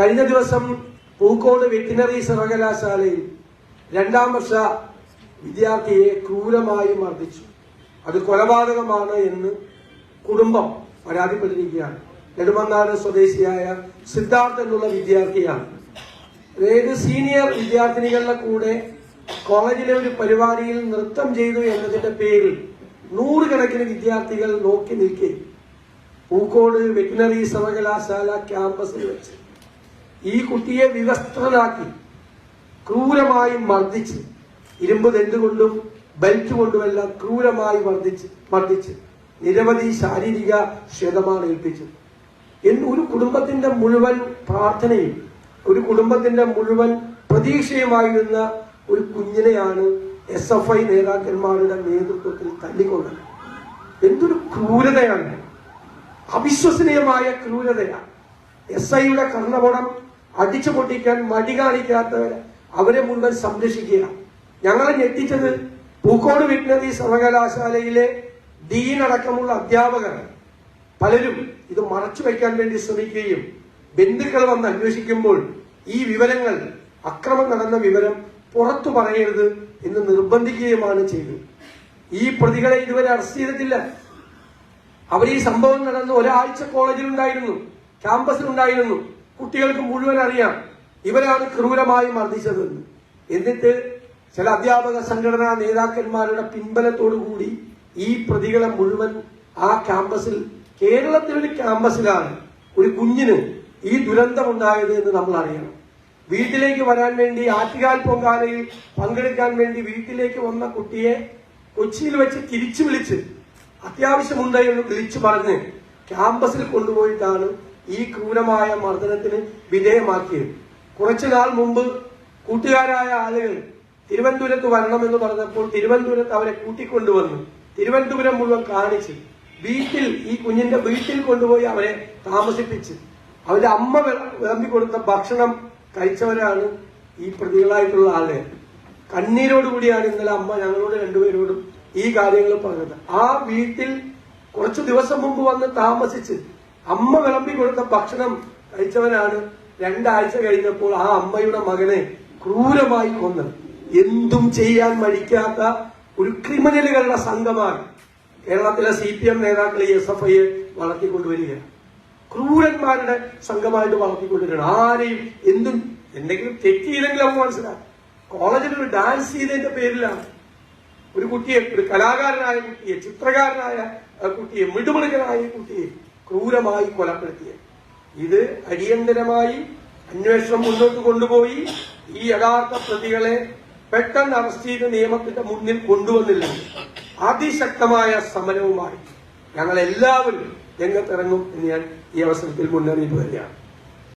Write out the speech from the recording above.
കഴിഞ്ഞ ദിവസം പൂക്കോട് വെറ്റിനറി സർവകലാശാലയിൽ രണ്ടാം വർഷ വിദ്യാർത്ഥിയെ ക്രൂരമായി മർദ്ദിച്ചു. അത് കൊലപാതകമാണ് എന്ന് കുടുംബം പരാതിപ്പെട്ടിരിക്കുകയാണ്. നെടുമങ്ങാട് സ്വദേശിയായ സിദ്ധാർത്ഥ് എന്നുള്ള വിദ്യാർത്ഥിയാണ്. അതായത് സീനിയർ വിദ്യാർത്ഥിനികളുടെ കൂടെ കോളേജിലെ ഒരു പരിപാടിയിൽ നൃത്തം ചെയ്തു എന്നതിന്റെ പേരിൽ നൂറുകണക്കിന് വിദ്യാർത്ഥികൾ നോക്കി നിൽക്കെ പൂക്കോട് വെറ്റിനറി സർവകലാശാല ക്യാമ്പസിൽ വെച്ച്. ഈ കുട്ടിയെ വിവസ്ത്രനാക്കി ക്രൂരമായി മർദ്ദിച്ച് ഇരുമ്പ് തെണ്ടുകൊണ്ടും ബെൽറ്റ് കൊണ്ടുമെല്ലാം ക്രൂരമായി മർദ്ദിച്ച് മർദ്ദിച്ച് നിരവധി ശാരീരിക ക്ഷതമാണ് ഏൽപ്പിച്ചത്. എന്ന് ഒരു കുടുംബത്തിന്റെ മുഴുവൻ പ്രാർത്ഥനയും ഒരു കുടുംബത്തിന്റെ മുഴുവൻ പ്രതീക്ഷയുമായിരുന്ന ഒരു കുഞ്ഞിനെയാണ് എസ് എഫ് ഐ നേതാക്കന്മാരുടെ നേതൃത്വത്തിൽ തല്ലിക്കൊണ്ടത് എന്തൊരു ക്രൂരതയാണ്. അവിശ്വസനീയമായ ക്രൂരതയാണ്. എസ് ഐയുടെ കർണപടം അടിച്ചു പൊട്ടിക്കാൻ മടി കാണിക്കാത്തവരെ അവരെ മുഴുവൻ സംരക്ഷിക്കുക. ഞങ്ങളെ ഞെട്ടിച്ചത് പൂക്കോട് വെറ്റിനറി സർവകലാശാലയിലെ ഡീൻ അടക്കമുള്ള അധ്യാപകർ പലരും ഇത് മറച്ചു വയ്ക്കാൻ വേണ്ടി ശ്രമിക്കുകയും ബന്ധുക്കൾ വന്ന് അന്വേഷിക്കുമ്പോൾ ഈ വിവരങ്ങൾ അക്രമം നടന്ന വിവരം പുറത്തു പറയരുത് എന്ന് നിർബന്ധിക്കുകയുമാണ് ചെയ്തത്. ഈ പ്രതികളെ ഇതുവരെ അറസ്റ്റ് ചെയ്തിട്ടില്ല. അവർ ഈ സംഭവം നടന്ന് ഒരാഴ്ച കോളേജിലുണ്ടായിരുന്നു ക്യാമ്പസിലുണ്ടായിരുന്നു. കുട്ടികൾക്ക് മുഴുവൻ അറിയാം. ഇവരാണ് ക്രൂരമായി മർദ്ദിച്ചതെന്ന് എന്നിട്ട് ചില അധ്യാപക സംഘടനാ നേതാക്കന്മാരുടെ പിൻബലത്തോടുകൂടി ഈ പ്രതികളെ മുഴുവൻ ആ ക്യാമ്പസിൽ കേരളത്തിലൊരു ക്യാമ്പസിലാണ് ഒരു കുഞ്ഞിന് ഈ ദുരന്തമുണ്ടായത് എന്ന് നമ്മൾ അറിയണം. വീട്ടിലേക്ക് വരാൻ വേണ്ടി ആറ്റുകാൽ പൊങ്കാലയിൽ പങ്കെടുക്കാൻ വേണ്ടി വീട്ടിലേക്ക് വന്ന കുട്ടിയെ കൊച്ചിയിൽ വെച്ച് തിരിച്ചു വിളിച്ച് അത്യാവശ്യമുണ്ട് എന്ന് വിളിച്ചു പറഞ്ഞ് ക്യാമ്പസിൽ കൊണ്ടുപോയിട്ടാണ് ഈ ക്രൂരമായ മർദ്ദനത്തിന് വിധേയമാക്കിയത്. കുറച്ചു നാൾ മുമ്പ് കൂട്ടുകാരായ ആളുകൾ തിരുവനന്തപുരത്ത് വരണമെന്ന് പറഞ്ഞപ്പോൾ തിരുവനന്തപുരത്ത് അവരെ കൂട്ടിക്കൊണ്ടുവന്നു തിരുവനന്തപുരം മുഴുവൻ കാണിച്ച് വീട്ടിൽ ഈ കുഞ്ഞിന്റെ വീട്ടിൽ കൊണ്ടുപോയി അവരെ താമസിപ്പിച്ച് അവരുടെ അമ്മ വിള- വിളമ്പി കൊടുത്ത ഭക്ഷണം കഴിച്ചവരാണ് ഈ പ്രതികളായിട്ടുള്ള ആളുകൾ. കണ്ണീരോടുകൂടിയാണ് ഇന്നലെ അമ്മ ഞങ്ങളോട് രണ്ടുപേരോടും ഈ കാര്യങ്ങൾ പറഞ്ഞത്. ആ വീട്ടിൽ കുറച്ചു ദിവസം മുമ്പ് വന്ന് താമസിച്ച് അമ്മ വിളമ്പി കൊടുത്ത ഭക്ഷണം കഴിച്ചവനാണ് രണ്ടാഴ്ച കഴിഞ്ഞപ്പോൾ ആ അമ്മയുടെ മകനെ ക്രൂരമായി കൊന്നത് എന്തും ചെയ്യാൻ മടിക്കാത്ത ഒരു ക്രിമിനലുകളുടെ സംഘമാണ് കേരളത്തിലെ സി പി എം നേതാക്കൾ എസ് എഫ് ഐയെ വളർത്തിക്കൊണ്ടുവരികയാണ്. ക്രൂരന്മാരുടെ സംഘമായിട്ട് വളർത്തിക്കൊണ്ടിരിക്കണം ആരെയും എന്തും എന്തെങ്കിലും തെറ്റ് ചെയ്തെങ്കിലും മനസ്സിലാക്കും. കോളേജിൽ ഒരു ഡാൻസ് ചെയ്തതിന്റെ പേരിലാണ്. ഒരു കുട്ടിയെ ഒരു കലാകാരനായ കുട്ടിയെ ചിത്രകാരനായ കുട്ടിയെ മിടുമിടുകനായ കുട്ടിയെ ക്രൂരമായി കൊലപ്പെടുത്തിയത്. ഇത് അടിയന്തരമായി അന്വേഷണം മുന്നോട്ട് കൊണ്ടുപോയി. ഈ യഥാർത്ഥ പ്രതികളെ പെട്ടെന്ന് അറസ്റ്റ് ചെയ്ത് നിയമത്തിന്റെ മുന്നിൽ കൊണ്ടുവന്നില്ല അതിശക്തമായ സമരവുമായി ഞങ്ങൾ എല്ലാവരും രംഗത്തിറങ്ങും എന്ന് ഞാൻ ഈ അവസരത്തിൽ മുന്നറിയിപ്പ് തരികയാണ്.